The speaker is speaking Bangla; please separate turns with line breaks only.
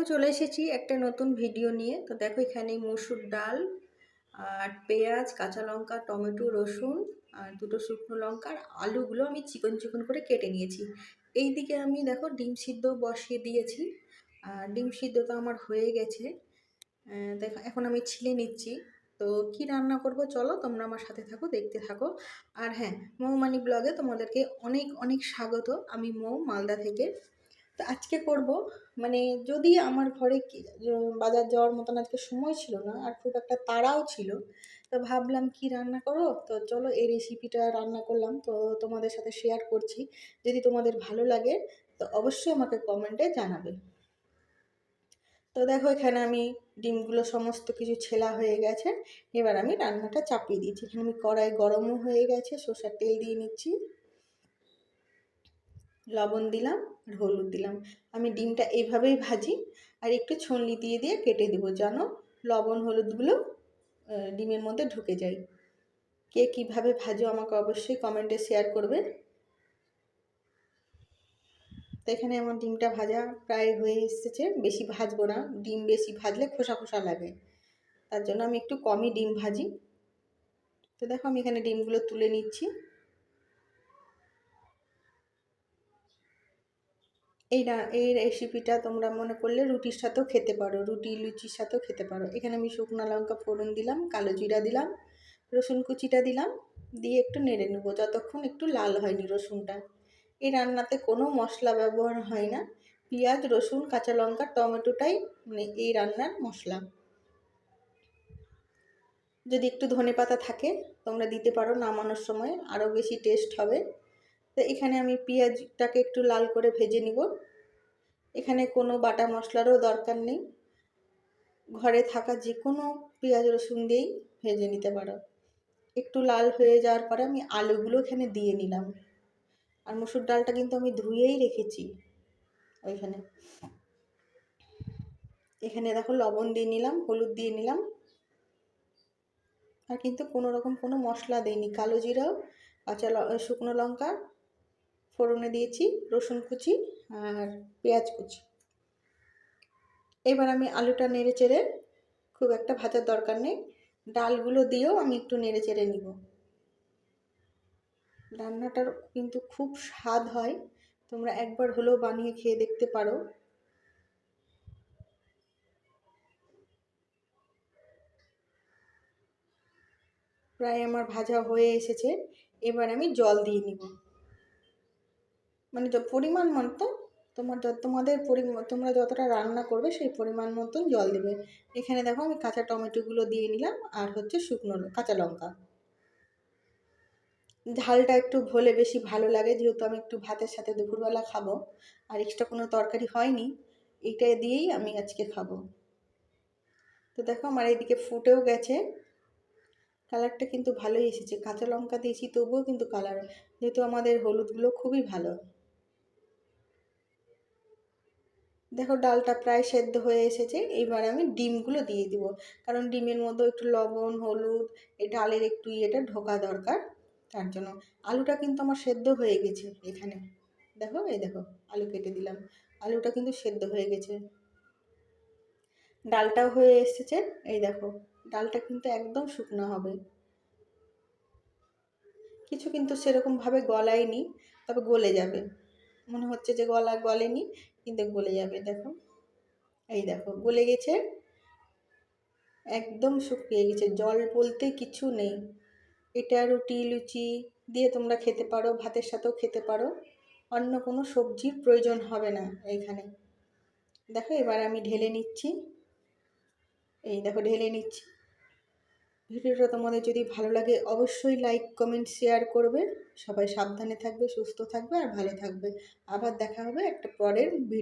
আবারও চলে এসেছি একটা নতুন ভিডিও নিয়ে। তো দেখো এখানে মসুর ডাল আর পেঁয়াজ, কাঁচা লঙ্কা, টমেটো, রসুন আর দুটো শুকনো লঙ্কা আর আলুগুলো আমি চিকন চিকন করে কেটে নিয়েছি। এই দিকে আমি দেখো ডিম সিদ্ধ বসিয়ে দিয়েছি। আর ডিম সিদ্ধ তো আমার হয়ে গেছে। দেখো এখন আমি ছিলে নিচ্ছি। তো কি রান্না করব চলো তোমরা আমার সাথে থাকো, দেখতে থাকো। আর হ্যাঁ মৌমানি ব্লগে তোমাদেরকে অনেক অনেক স্বাগত। আমি মৌ, মালদা থেকে। তো আজকে করব। মানে যদি আমার ঘরে বাজার যাওয়ার মতন আজকে সময় ছিল না আর খুব একটা তাড়াও ছিল, তো ভাবলাম কি রান্না করো তো চলো এই রেসিপিটা রান্না করলাম। তো তোমাদের সাথে শেয়ার করছি। যদি তোমাদের ভালো লাগে, তো অবশ্যই আমাকে কমেন্টে জানাবে। তো দেখো এখানে আমি ডিমগুলো সমস্ত কিছু ছেলা হয়ে গেছে। এবার আমি রান্নাটা চাপিয়ে দিয়েছি। এখানে আমি কড়াই গরমও হয়ে গেছে, সর্ষার তেল দিয়ে নিচ্ছি। লবণ দিলাম আর হলুদ দিলাম। আমি ডিমটা এইভাবেই ভাজি আর একটু ছলনি দিয়ে দিয়ে কেটে দেবো যেন লবণ হলুদগুলো ডিমের মধ্যে ঢুকে যায়। কে কীভাবে ভাজো আমাকে অবশ্যই কমেন্টে শেয়ার করবে। তো এখানে আমার ডিমটা ভাজা প্রায় হয়ে এসেছে। বেশি ভাজবো না, ডিম বেশি ভাজলে খোসা খোসা লাগে। তার জন্য আমি একটু কমই ডিম ভাজি। তো দেখো আমি এখানে ডিমগুলো তুলে নিচ্ছি। এই এই রেসিপিটা তোমরা মনে করলে রুটির সাথেও খেতে পারো, রুটি, লুচির সাথেও খেতে পারো। এখানে আমি শুকনো লঙ্কা ফোড়ন দিলাম, কালো জিরা দিলাম, রসুন কুচিটা দিলাম, দিয়ে একটু নেড়ে নেব, যতক্ষণ একটু লাল হয়নি রসুনটা। এই রান্নাতে কোনো মশলা ব্যবহার হয় না, পেঁয়াজ, রসুন, কাঁচা লঙ্কা, টমেটোটাই মানে এই রান্নার মশলা। যদি একটু ধনে পাতা থাকে, তোমরা দিতে পারো নামানোর সময়, আরও বেশি টেস্ট হবে। তো এখানে আমি পেঁয়াজটাকে একটু লাল করে ভেজে নিব। এখানে কোনো বাটা মশলারও দরকার নেই। ঘরে থাকা যে কোনো পেঁয়াজ রসুন দিয়েই ভেজে নিতে পারো। একটু লাল হয়ে যাওয়ার পরে আমি আলুগুলো এখানে দিয়ে নিলাম। আর মসুর ডালটা কিন্তু আমি ধুয়েই রেখেছি ওইখানে। এখানে দেখো লবণ দিয়ে নিলাম, হলুদ দিয়ে নিলাম। আর কিন্তু কোনো রকম কোনো মশলা দেইনি। কালো জিরাও, কাঁচা শুকনো লঙ্কা ফোড়নে দিয়েছি, রসুন কুচি আর পেঁয়াজ কুচি। এবার আমি আলুটা নেড়ে চেড়ে খুব একটা ভাজার দরকার নেই, ডালগুলো দিয়েও আমি একটু নেড়ে চেড়ে নিব। রান্নাটার কিন্তু খুব স্বাদ হয়, তোমরা একবার হলেও বানিয়ে খেয়ে দেখতে পারো। প্রায় আমার ভাজা হয়ে এসেছে, এবার আমি জল দিয়ে নিব। মানে পরিমাণ মতো তোমার তোমাদের পরিমাণ তোমরা যতটা রান্না করবে সেই পরিমাণ মতন জল দেবে। এখানে দেখো আমি কাঁচা টমেটোগুলো দিয়ে নিলাম আর হচ্ছে শুকনো কাঁচা লঙ্কা। ঝালটা একটু হলে বেশি ভালো লাগে যেহেতু আমি একটু ভাতের সাথে দুপুরবেলা খাব। আর এক্সট্রা কোনো তরকারি হয়নি, এইটা দিয়েই আমি আজকে খাব। তো দেখো আমার এইদিকে ফুটেও গেছে। কালারটা কিন্তু ভালোই এসেছে। কাঁচা লঙ্কা দিয়েছি তবুও কিন্তু কালার, যেহেতু আমাদের হলুদগুলো খুবই ভালো। দেখো ডালটা প্রায় সেদ্ধ হয়ে এসেছে এইবার আমি ডিমগুলো দিয়ে দিব। কারণ ডিমের মধ্যে একটু লবণ, হলুদ, এই ডালের একটু ইয়েটা ঢোকা দরকার, তার জন্য। আলুটা কিন্তু আমার সেদ্ধ হয়ে গেছে এখানে। দেখো, এই দেখো, আলু কেটে দিলাম। আলুটা কিন্তু সেদ্ধ হয়ে গেছে। ডালটাও হয়ে এসেছে, এই দেখো, ডালটা কিন্তু একদম শুকনো হবে। কিছু কিন্তু সেরকমভাবে গলায়নি, তবে গলে যাবে। মনে হচ্ছে যে গলা গলেনি, কিন্তু গলে যাবে, দেখো। এই দেখো, গলে গেছে, একদম শুকিয়ে গেছে, জল বলতে কিছু নেই। এটা রুটি, লুচি দিয়ে তোমরা খেতে পারো, ভাতের সাথেও খেতে পারো, অন্য কোনো সবজির প্রয়োজন হবে না এইখানে। দেখো, এবার আমি ঢেলে নিচ্ছি। এই দেখো, ঢেলে নিচ্ছি। ভিডিওটা তোমাদের যদি ভালো লাগে, অবশ্যই লাইক কমেন্ট শেয়ার করবে। সবাই সাবধানে থাকবে, সুস্থ থাকবে আর ভালো থাকবে। আবার দেখা হবে একটা পরের ভিডিও